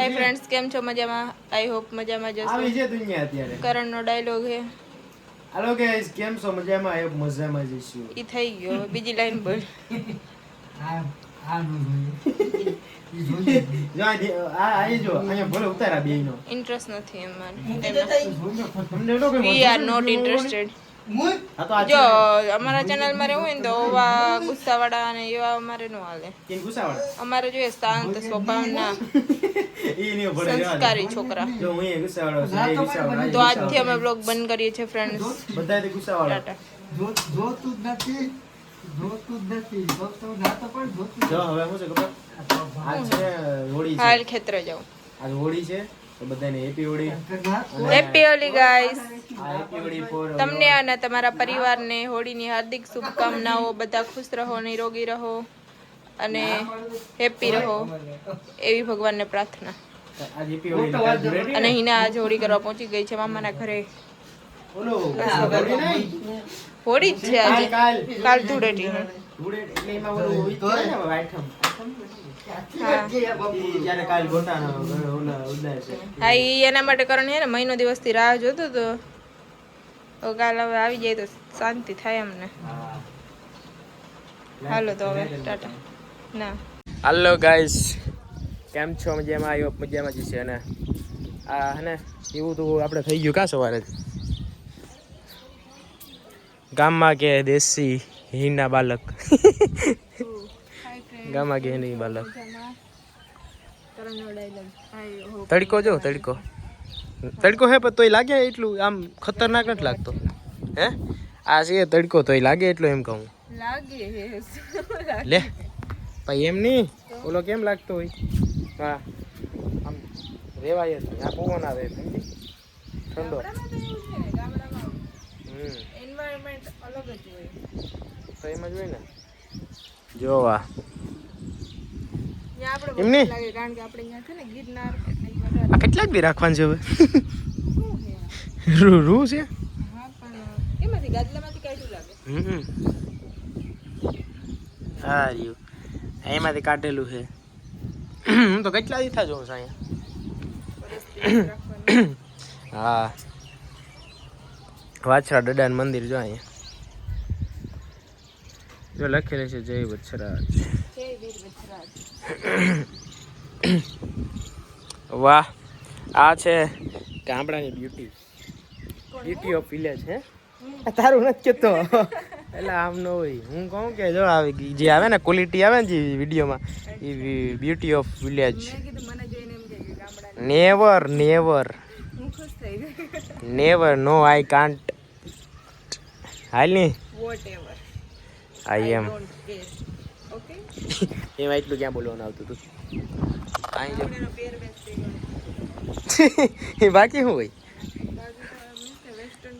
Hi friends કેમ છો? મજામાં? આઈ હોપ મજામાં આવી જશો છે દુનિયા અત્યારે. કરણનો ડાયલોગ હે. હાલો ગાઈસ કેમ છો? મજામાં? આવ્યો મજામાં જશો ઈ થઈ ગયો. બીજી લાઈન બોલ. આ આ આવી જો અહીંયા ભલે ઉતારા બે નો ઇન્ટરેસ્ટ નથી કોઈ વી આર નોટ ઇન્ટરેસ્ટેડ જો અમારા ચેનલમાં રહેવું હોય ને તો ઓવા ગુસ્સાવાળા અને એવા અમારે ન હાલે. અમારે જોઈએ શાંત સ્વભાવના રહેવા. સંસ્કારી છોકરા. તો આજથી અમે બ્લોગ બંધ કરીએ છીએ ફ્રેન્ડ્સ બધા ગુસ્સાવાળા. જોતું જ નથી. જોતું જ નથી. જોતું ના તો પણ જોતું જો હવે શું છે ખબર? આજ છે હોળી છે. હાલ ખેતરે જાઉં. આજ હોળી છે. બધાને હેપી હોળી. હેપી ગાઈસ તમને અને તમારા પરિવારને હોળીની હાર્દિક શુભકામનાઓ બધા ખુશ રહો નિરોગી રહો અને હેપી રહો એવી ભગવાનને પ્રાર્થના. અને હિના આજ હોળી કરવા પહોંચી ગઈ છે મામાના ઘરે. હોળી જ છે આજે. કાલ કાલ. ધૂળેટી હા ઈ એના માટે કરણ છે ને મહિનો દિવસથી રાહ જોતો તો. તો કાલ હવે આવી જાય તો શાંતિ થાય અમને. હાલો તો હવે ટાટા. ના. હાલો ગાઈસ કેમ છો? મજામાં આવ્યો મજામાં જ છે અને આ હે ને એવું તો આપણે થઈ ગયું કા સવારે? ગામમાં કે દેશી હીના બાલક. ગામા ગેની બાલક. તડકો જો તડકો. તડકો હે પણ તોય લાગે એટલું આમ ખતરનાક નથી લાગતો. હે? આ છે તડકો તોય લાગે એટલો એમ કહું. લાગે લે ભાઈ એમ નહીં. ઓલો કેમ લાગતો હોય? હા. આમ રેવાય જ આ પવન આવે ઠંડો. એન્વાયરમેન્ટ અલગ જ હોય. તો એમ જ હોય ને? જોવા. ત્યાં આપણે નહીં? લાગે કારણ કે આપણે અહીંયા છે ને ગિરનાર એટલે ઈ વધારે આ કેટલાક દી રાખવાનું છે હવે? રૂ રૂ છે? એમાંથી ગાદલામાંથી કાઢ્યું હા. એમાંથી કાઢેલું છે. હું તો કેટલા દી જોઉં છું અહીંયા? હા. વાછરા દડાન મંદિર જો અહીંયા. જો લખેલું છે જય વજરાજ વાહ આ છે ગામડાની બ્યુટી બ્યુટી ઓફ વિલેજ હે? તારું નથી કેતો એટલે આમ ન હોય. હું કહું કે જો આવી જે આવે ને ક્વોલિટી આવે ને જે વિડીયોમાં એ beauty of village never never હું ખુશ થઈ ગઈ. નેવર નો આઈ કાન્ટ હાલની આઈ એમ એમાં એટલું ક્યાં બોલવાનું આવતું હતું? એ બાકી શું હોય? વેસ્ટર્ન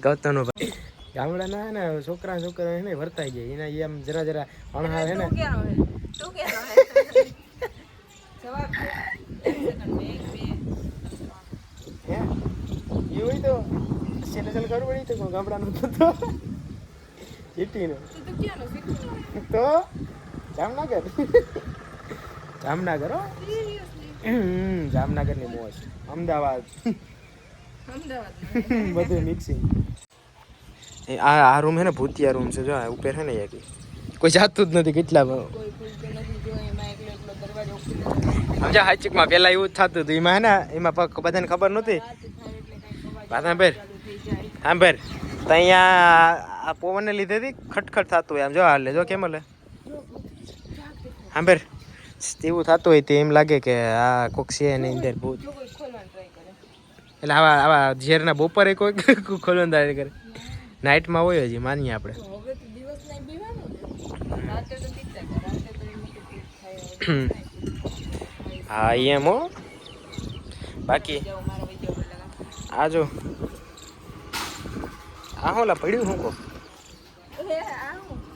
ગૌતમનો ભાઈ. ગામડાના ને છોકરા છોકરા એને ને વર્તાઈ જાય. એના એમ જરા જરા અણહાર હે ને. તું ક્યાંનો હે? તું છેલ્લે છેલ્લે ખબર પડી તો ગામડાનું તો તો તો જામનગર. જામનગર હો. જામનગરની મોજ અમદાવાદ. અમદાવાદ બધું મિક્સિંગ આ આ રૂમ હે ને ભૂતિયા રૂમ છે જો આ ઉપર હે ને યાર કોઈ જાતું જ નથી કેટલા કોઈ ભૂલતું નથી જો એમાં એકલો એકલો દરવાજો ખુલ્લો સમજા હાચીકમાં પહેલાં એવું જ થતું હતું. એમાં હે ને એમાં પગ બધાને ખબર નહોતી. રાત તો અહીંયા આ પવનને લીધેથી ખટખટ થતું હોય, આમ જો હાલે જો કેમ હલે બેર એવું થતું હોય તે એમ લાગે કે આ કોક છે એની અંદર ભૂત. એટલે આવા આવા ઝેરના બપોરે કોઈ ખોલવાનું ટ્રાય કરે નાઇટમાં હોય હજી, માનીએ આપણે. હા એમ હો. બાકી જાઓ મારો વીડિયો પર લગા આ હોલા પડ્યું હું હું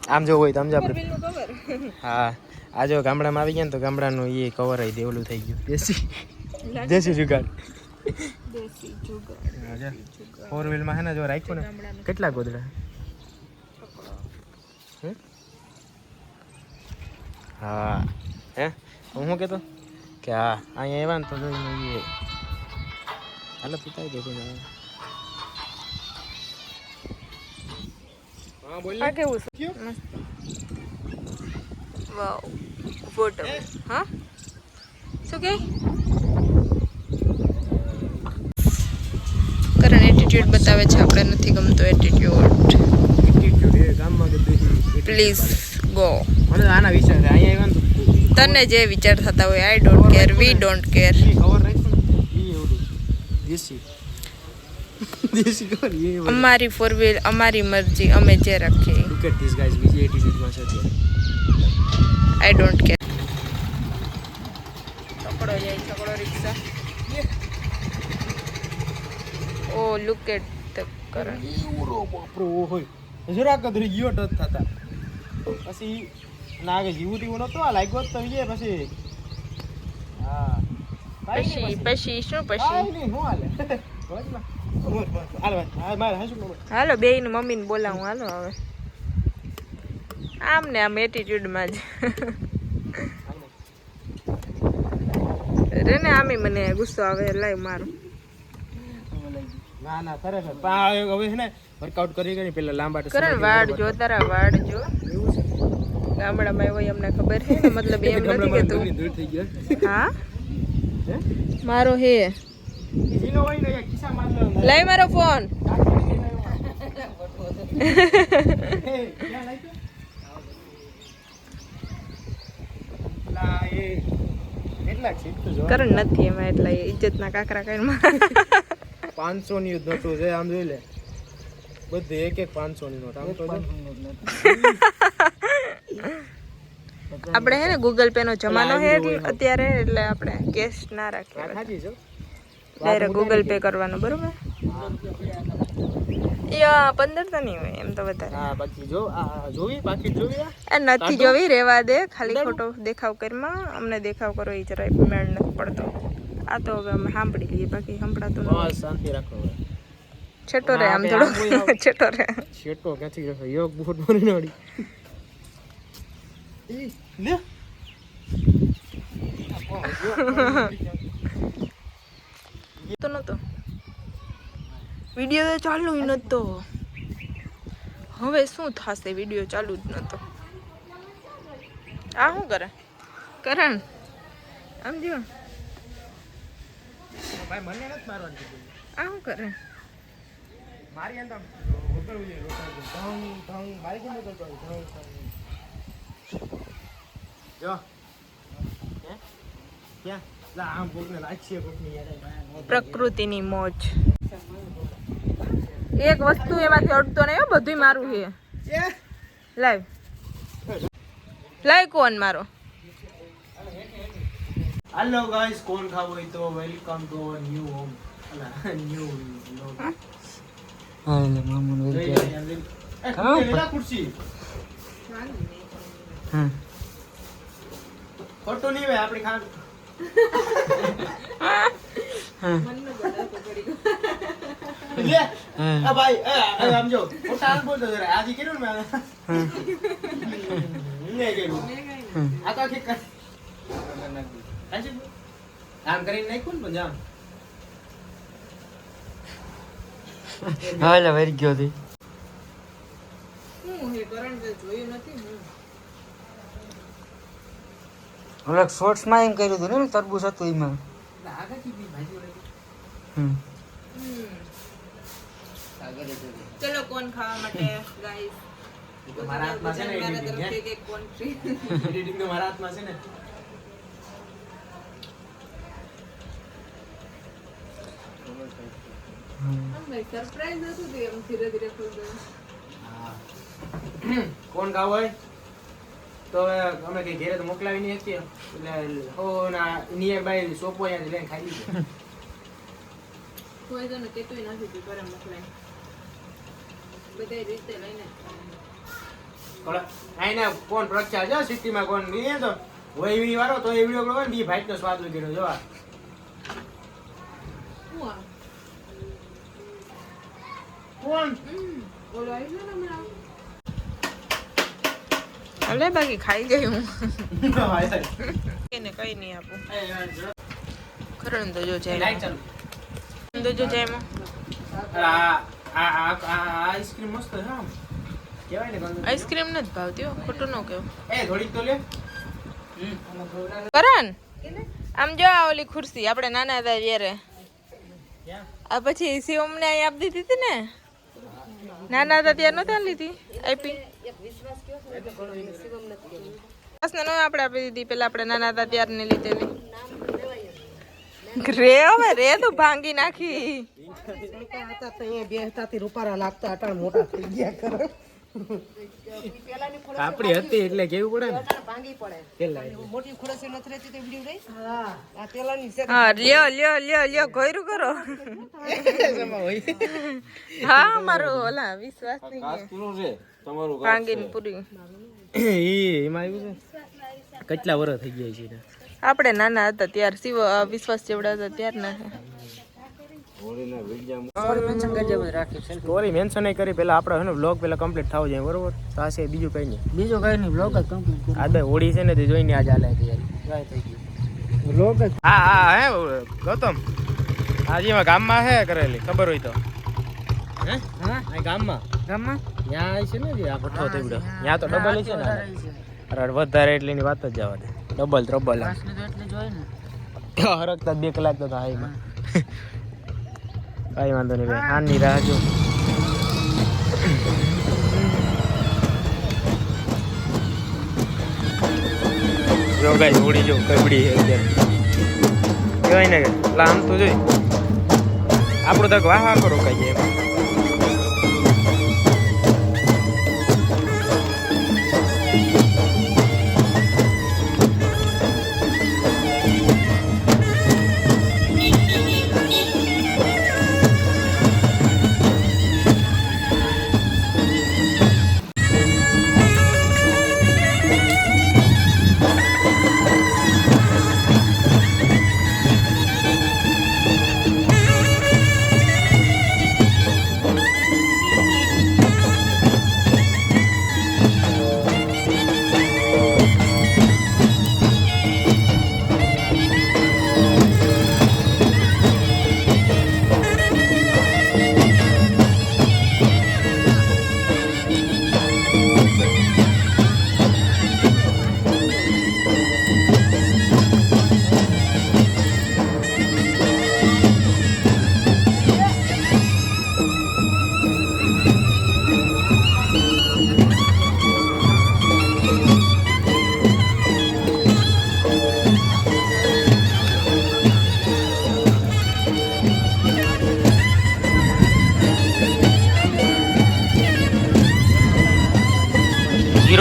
આમ જો હોય તો સમજ આપણે હા આ જો ગામડામાં આવી ગયા ને તો ગામડાનું એ કવર આવી દેવલું થઈ ગયું. દેશી દેશી જુગાડ. ફોર વ્હીલમાં હે ને જો રાખ્યું ને. કેટલા ગોદડા? હા? હે હું? શું કહેતો કે કે હા અહીંયા આવ્યા ને તો જોઈને એ હાલ પિતાઈ ગઈ આ કેવું છે? વાવ ફોટો હા? શું કે? કરણ એટીટ્યુડ બતાવે છે આપણે નથી ગમતો એટીટ્યુડ એટીટ્યુડ એ પ્લીઝ ગો મને આના વિચાર છે અહીંયા આવ્યા તને જે વિચાર થતા હોય I don't care we don't care ખબર રાખશું ને. દેશી. અમારી ફોર વ્હીલ અમારી મરજી અમે જે રાખીએ. લુક એટ ધીસ ગાઈઝ બીજી એટીટ્યુડમાં છે અત્યારે. આઈ ડોન્ટ કેર છકડો જાય છકડો રિક્ષા. Oh look at the Karan એવડો બાપરો હોય જરા જ રહી ગયો ટચ થતા. પછી નાગે જીવું તીવું નતો આ લાગ્યો તો એ પછી હા. કાંઈ પછી પછી. શું કાંઈ પછી નહીં, હું હાલે. બોલમાં. બોલ, બોલ. હાલ બે ને મમ્મીને બોલાવું હાલો હવે. આમ ને આમ એટીટ્યુડમાં જ. રે ને આમે મને ગુસ્સો આવે લાઈવ મારું. ના ના ખરેખર પણ હવે છે ને વર્કઆઉટ કરી કરી પેલા લાંબા કરણ સમય જો તારા વાડ જો. એવું ગામડામાં હોય અમને ખબર છે? મતલબ એમ નથી કે તું હા? મારો હે. લાઈ મારો ફોન. કરણ નથી એમાં એટલા ઇજ્જત ના કાકરા કઈ પાંચસો ની નોટો છે આમ જોઈ લે. બધી એક એક પાંચસો ની નોટ. આપણે હે ને ગૂગલ પે નો જમાનો હે અત્યારે એટલે આપણે કેશ ના રાખીએ ડાયરેક્ટ ગૂગલ પે કરવાનું બરોબર? યા પંદર તો નહીં હોય એમ તો વધારે. જો બાકી એ નથી જોવી રેવા દે. ખાલી ખોટો દેખાવ કરમાં અમને દેખાવ કરો એ જરાય મેળ નથી પડતો. આ તો હવે અમે સાંભળી લઈએ બાકી સંભળાતું નથી. શાંતિ રાખો છેટો રે આમ થોડો. છેટો રે. ક્યાંથી રાખો યોગ નડી લે તો નતો. વીડિયો તો ચાલુ જ નતો. હવે શું થશે વીડિયો ચાલુ જ નતો. આ શું કરે? કરણ આમ જો. ભાઈ મને નથી મારવાનું આ શું કરે? મારી અંદર ઉતરવું જોઈએ જોઈએ. ધમ, ધમ, મારી કેમ હોય? ધમ, ધમ. જો? ક્યાં? પ્રકૃતિની મોજ. એક વસ્તુ એમાંથી અડતો નહીં હો બધું મારું છે? લાઈવ લાઈવ કોણ મારો? હેલો ગાઈસ કોણ ખાવું હોય તો welcome to our new home new ખુરશી ખોટું નહીં હોય આપણી ખાંડ લે, આ ભાઈ આપણી એ, આમ કરીને નાખ્યું હાલ ને પણ નહીં કર્યું આ તો આખી કર- સાચું? આમ કરીને નાખ્યું ને પણ જામ હાલે વરી ગયો હતી ઓલા શોર્ટ્સમાં એમ કર્યું હતું ને તરબૂચ હતું એમાં. ચલો કોણ ખાવા માટે ગાઈસ તો મારા હાથમાં છે ને? Editing તો મારા હાથમાં છે ને. કોણ ખાવ હોય? તો અમે કઈ ઘેરે તો મોકલાવી નહીં શકીએ. એટલે હો ના નિયર બાય સોપો અહીંયા લઈને ખાઈ લીધો. કોઈ તને કેતુંય નથી તું કરે મોકલાય. બધાય રીતે લઈને. આઈને કોણ પ્રખ્યાત? છે સિટીમાં કોણ નહીં તો? વહીવી વાળો તો એ વીડિયો કરો ને ઈ ભાઈ તો સ્વાદ ઉગેડો શું આ? કોણ? ઓલો આવી ગયો ને હમણાં. હાલે બાકી ખાઈ ગઈ હું એને કઈ નહીં આપું ખરણ તો જો જાય તો જો જાય એમાં આ આ આ આ આઈસ્ક્રીમ મસ્ત છે આમ ને આઈસ્ક્રીમ નથી ભાવતી હો ખોટું ન કહું એ થોડીક તો લે કરણ આમ જો આ ઓલી ખુરશી આપણે નાના હતા ત્યારે આ પછી શિવમને અહીં આપી દીધી હતી ને નાના હતા ત્યારે નતા લીધી આપી આપણે નાના હતા ત્યારે લીધેલી. રે હવે, રે તો ભાંગી નાખી. રૂપારા લાગતા હતા મોટા થઈ ગયા આપડી હતી એટલે કેવું પડે ને? ભાંગી પડે. મોટી ખુરશી નથી રહેતી તો બીડી રહી હા. આ પેલાની છે હા લ્યો લ્યો લ્યો લ્યો ઘોયરું કરો. હા મારો ઓલા વિશ્વાસ નહીં ભાંગીને પૂરી. ઈ એમાં આવ્યું છે? કેટલા વર્ષ થઈ ગયા છે આપણે નાના હતા ત્યાર શિવ વિશ્વાસ જેવડા હતા ત્યારના છે. સ્ટોરી મેન્શન નહીં કરી પેલા આપણે હે ને બ્લોગ પેલા કમ્પ્લીટ થવો જોઈએ બરોબર? તો આ છે બીજું કઈ નહીં. બીજું કઈ નહીં બ્લોગ જ કમ્પ્લીટ આ બે હોળી છે ને તે જોઈને આજે ચાલે તૈયારી બ્લોગ જ હા હા હે ગૌતમ. આજે એમાં ગામમાં હે કરેલી ખબર હોય તો. હે? હા? ગામમાં? ગામમાં? ત્યાં છે ને આ ભઠ્ઠો તેવડો ત્યાં તો ડબલ છે ને વધારે એટલીની વાત જ જવા દે. ડબલ ત્રબલ એટલે જોઈ ને. હરકતા બે કલાક તો થાય એમાં. કઈ વાંધો નહીં ભાઈ. આની રાહ જો જો ગાઈ હોડી જો કબડી છે અત્યારે. કહેવાય ને લાંબ તો જોઈ. આપણું તક વાહ વાહ કરો કહીએ એમ.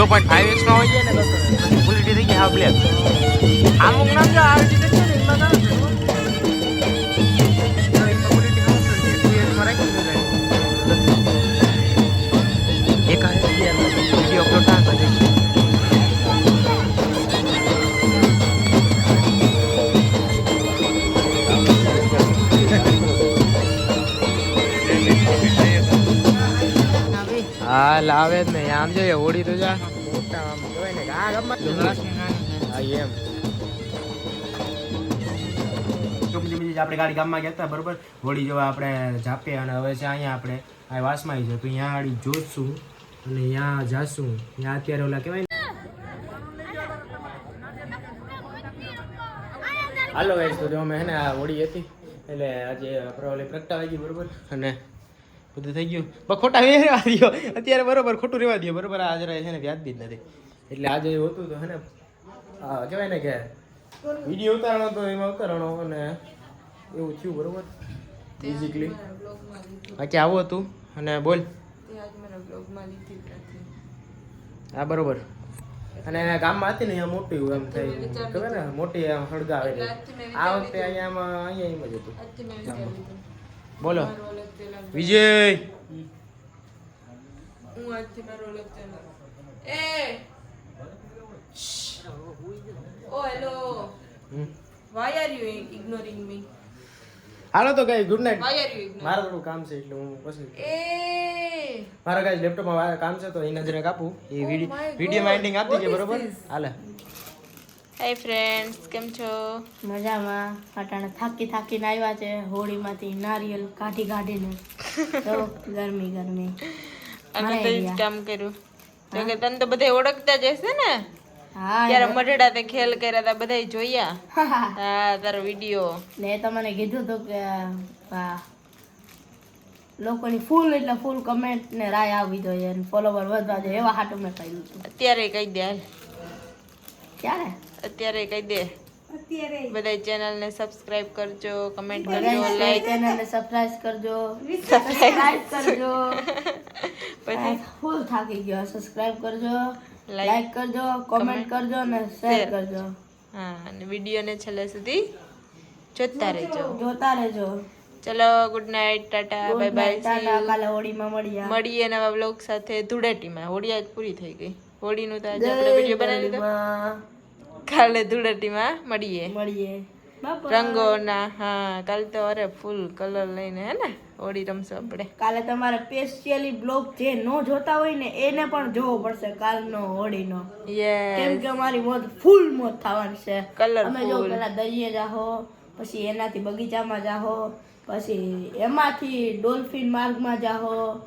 ઝીરો પોઈન્ટ ફાઈવ એક્સમાં હોય છે ને ક્વોલિટી થઈ ગઈ હા બ્લેક અમુક નામ જો આવી રીતે છે ને લાવે જ નહીં. આમ જોઈએ હોળી તો જા. આપણે ગાડી ગામમાં ગયા હતા બરોબર. હોળી જોવા આપણે જાપે અને હવે છે અહીંયા આ વાસમાં આવી જાય તો અહીંયા ગાડી જોશું અને અહીંયા જાશું ત્યાં અત્યારે ઓલા કહેવાય હાલો ગાઈસ તો અમે હે ને આ હોળી હતી એટલે આજે આપણે ઓલી પ્રગટાવાઈ ગઈ બરોબર અને બધું થઈ ગયું ખોટા રહેવા દો અત્યારે બરોબર ખોટું રહેવા દો બરોબર આજે છે ને વ્યાજ જ નથી એટલે આજે એવું હતું તો હે ને કહેવાય ને કે વીડિયો ઉતારણો તો એમાં ઉતારણો અને એવું થયું બરોબર? ફિઝિકલી બાકી આવું હતું અને બોલ. હા બરોબર. અને ગામમાં હતી ને અહીંયા મોટી એમ થઈ ખબર ને? મોટી આમ હળગાવેલી. આ વખતે અહીંયા અહીંયા એમ જ હતું. બોલો. વિજય! હું આજથી મારો એ! ઓ hello hmm. Why are you ignoring me હાલો તો guys good night Why are you ignoring? મારે થોડું કામ છે એટલે હું પછી એ. મારા ગાઈસ લેપટોપમાં કામ છે તો એ નજરે કાપું એ Oh વીડિયો my. એન્ડિંગ આપી What બરોબર? this? હાલે. હાય ફ્રેન્ડ્સ કેમ છો? મજામાં. અટાણે થાકી થાકીને આવ્યા છે હોળીમાંથી નારિયેલ કાઢી કાઢીને. તો ગરમી ગરમી. અમે મારા તો ઈ જ area. કામ કર્યું. તો કે તને તો બધા ઓળખતા જ હશે ને? ત્યારે મઢડા તે ખેલ કર્યા હતા બધા જોયા. હા. તારો વીડિયો. ને તો મને કીધું હતું કે લોકોની ફૂલ એટલે ફૂલ કમેન્ટ ને રાય આવી જોઈએ અને ફોલોવર વધવા જોઈએ એવા હાટું મેં કહ્યું હતું અત્યારે કહી દે ક્યારે? અત્યારે કહી દે. અત્યારે. બધા ચેનલ ને સબસ્ક્રાઇબ કરજો કમેન્ટ કરજો લાઈક. ચેનલ ને સબસ્ક્રાઇબ કરજો. સબસ્ક્રાઇબ કરજો. પછી? ફૂલ થાકી ગયો. સબસ્ક્રાઇબ કરજો. લાઈક કરજો કોમેન્ટ કરજો અને શેર કરજો. હા અને વિડીયોને છેલ્લે સુધી જોતા રહેજો. જોતા રહેજો. ચલો good night tata bye bye tata કાલે હોળીમાં મળીએ. મળીએ નવા બ્લોગ સાથે ધૂળેટીમાં. હોળી આજ પૂરી થઈ ગઈ. હોળીનું તો આજે આપણે વીડિયો બનાવી લીધો કાલે ધૂળેટીમાં મળીએ. મળીએ. રંગોના હા કાલે તો અરે ફૂલ કલર લઈને હે ને? હોળી રમશું આપણે. કાલે તમારે સ્પેશિયલી બ્લોગ જે નો જોતા હોય ને એને પણ જોવો પડશે કાલનો હોળીનો. યસ કેમ કે અમારી મોત ફૂલ મોત થવાની છે. કલર અમે જો પેલા દરિયે જાહો પછી એનાથી બગીચામાં જાહો પછી એમાંથી ડોલ્ફિન માર્ગમાં જાહો.